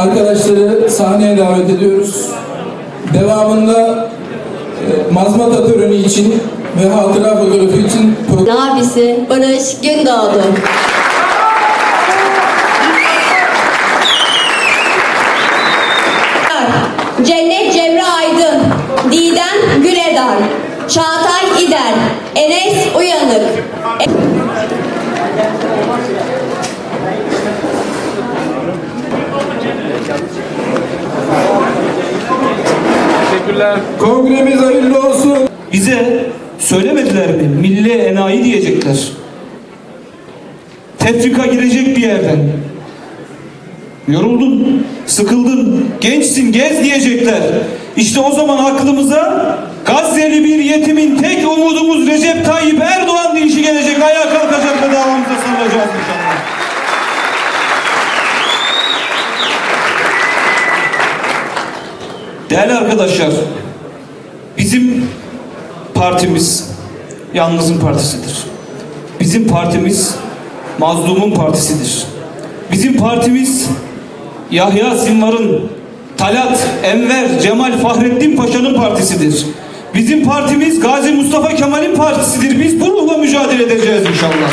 Arkadaşları sahneye davet ediyoruz. Devamında e, mazmata töreni için ve hatıra fotoğrafı için Abisi Barış Gündoğdu. Cennet Cemre Aydın, Didem Güledar. Çağatay İder, Enes Uyanık, kongremiz hayırlı olsun. Bize söylemediler mi? Milli enayi diyecekler. Tefrika girecek bir yerden. Yoruldun, sıkıldın, gençsin, gez diyecekler. İşte o zaman aklımıza Gazze'li bir yetimin tek umudumuz Recep Tayyip Erdoğan deyişi gelecek. Ayağa kalkacak ve davamıza sarılacağız inşallah. Değerli arkadaşlar, bizim partimiz yalnızın partisidir. Bizim partimiz mazlumun partisidir. Bizim partimiz Yahya Sinvar'ın, Talat, Enver, Cemal Fahrettin Paşa'nın partisidir. Bizim partimiz Gazi Mustafa Kemal'in partisidir. Biz bu ruhla mücadele edeceğiz inşallah.